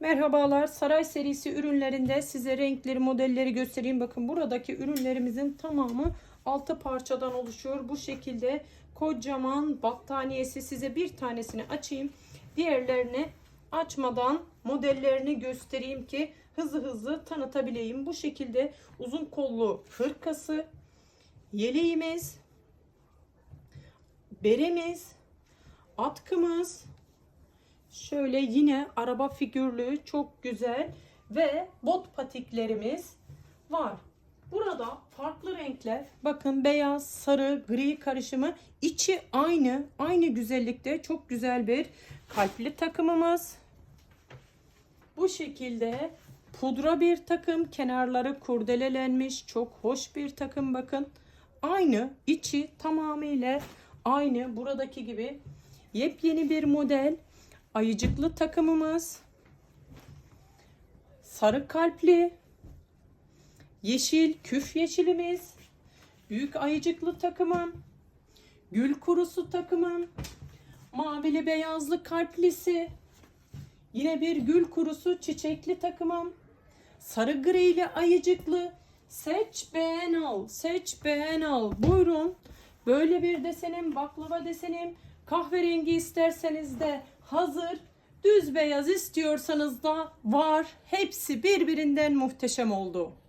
Merhabalar. Saray serisi ürünlerinde size renkleri, modelleri göstereyim. Bakın buradaki ürünlerimizin tamamı altı parçadan oluşuyor. Bu şekilde kocaman battaniyesi size bir tanesini açayım. Diğerlerini açmadan modellerini göstereyim ki hızlı hızlı tanıtabileyim. Bu şekilde uzun kollu hırkası, yeleğimiz, beremiz, atkımız, Şöyle yine araba figürlü çok güzel ve bot patiklerimiz var. Burada farklı renkler. Bakın beyaz, sarı, gri karışımı. içi aynı. Aynı güzellikte çok güzel bir kalpli takımımız. Bu şekilde pudra bir takım. Kenarları kurdelelenmiş. Çok hoş bir takım bakın. Aynı. içi tamamıyla aynı. Buradaki gibi yepyeni bir model ayıcıklı takımımız, sarı kalpli, yeşil küf yeşilimiz, büyük ayıcıklı takımım, gül kurusu takımım, mavili beyazlı kalplisi, yine bir gül kurusu çiçekli takımım, sarı grili ayıcıklı, seç beğen al, seç beğen al. Buyurun. Böyle bir desenim, baklava desenim, kahverengi isterseniz de hazır. Düz beyaz istiyorsanız da var. Hepsi birbirinden muhteşem oldu.